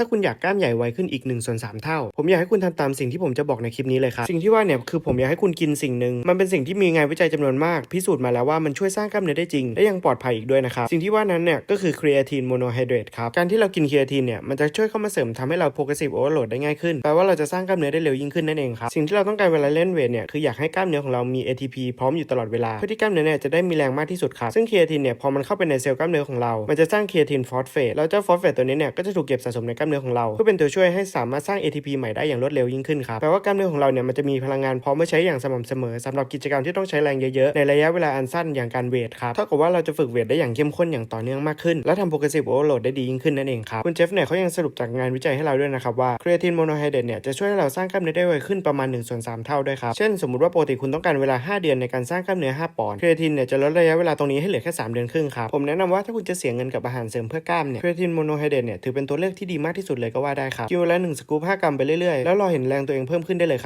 ถ้าคุณอยากกล้ามใหญ่ไวขึ้นอีก1ส่วน3เท่า ผมอยากให้คุณทำตามสิ่งที่ผมจะบอกในคลิปนี้เลยครับ สิ่งที่ว่าเนี่ยคือผมอยากให้คุณกินสิ่งหนึ่งมันเป็นสิ่งที่มีงานวิจัยจำนวนมาก พิสูจน์มาแล้วว่ามันช่วยสร้างกล้ามเนื้อได้จริง และยังปลอดภัยอีกด้วยนะครับ สิ่งที่ว่านั้นเนี่ยก็คือครีเอทีนโมโนไฮเดรตครับ การที่เรากินครีเอทีนเนี่ยมันจะช่วยเข้ามาเสริมทำให้เราโปรเกรสซีฟโอเวอร์โหลดได้ง่ายขึ้นแปลว่าเราจะสร้างกล้ามเนื้อได้เร็วยิ่งขึ้นนั่นเองครับสิ่งที่เราต้องการเวลาเล่นเวทเนี่ยคืออยากให้กล้ามเนื้อของเรามี ATP พร้อมอยู่ตลอดเวลาเพื่อที่กล้ามเนื้อเนี่ยจะได้มีแรงมากที่สุดครับซึ่งครีเอทีนเนี่ยพอมันเข้าไปในเซลล์กล้ามเนื้อของเรา มันจะสร้างครีเอทีนฟอสเฟตแล้วเจ้าฟอสเฟตตัวนี้เนี่ยก็จะถูกเก็บสะสมในกล้ามเนื้อของเราเพื่อเป็นตัวช่วยให้สามารถสร้าง ATP ใหม่ได้อย่างรวดเร็วยิ่งขึ้นครับแปลว่ากล้ามเนื้อของเราเนี่ยมันจะมีพลังงานพร้อมไว้ใช้อย่างสม่ำเสมอสำหรับกิจกรรมที่ต้องใช้แรงเยอะๆในระยะเวลาอันสั้นอย่างการเวทครับเท่ากับว่าเราจะฝึกเวทได้อย่างเข้มข้นอย่างต่อเนื่องมากขึ้น และทำโปรเกรสซีฟโอเวอร์โหลดได้ดียิ่งขึ้นนั่นเองครับคุณเจฟเนี่ยเขายังสรุปจากงานวิจัยให้เราด้วยนะครับว่าครีเอทินโมโนไฮเดรตเนี่ยจะช่วยให้เราสร้างกล้ามเนื้อได้ไวขึ้นประมาณ1ส่วน3เท่าด้วยครับเช่นสมมติว่าปกติคุณต้องการเวลา 5 เดือนในการสร้างกล้ามเนื้อ5ปอนด์ครีเอทินเนี่ยจะลดระยะเวลาตรงนี้ให้เหลือแค่3เดือนครึ่งครับผมแนะนำว่าถ้าคุณจะเสียเงินกับอาหารเสริมเพื่อกล้ามเนี่ยครีเอทินโมโนไฮเดรตเนี่ยถือเป็นตัวเลือกที่ดีมากที่สุดเลยก็ว่าได้ครับกินวันละ1สกู๊ป5กรัมไปเรื่อยๆ แล้วรอเห็นแรงตัวเองเพิ่มขึ้นได้เลยครับ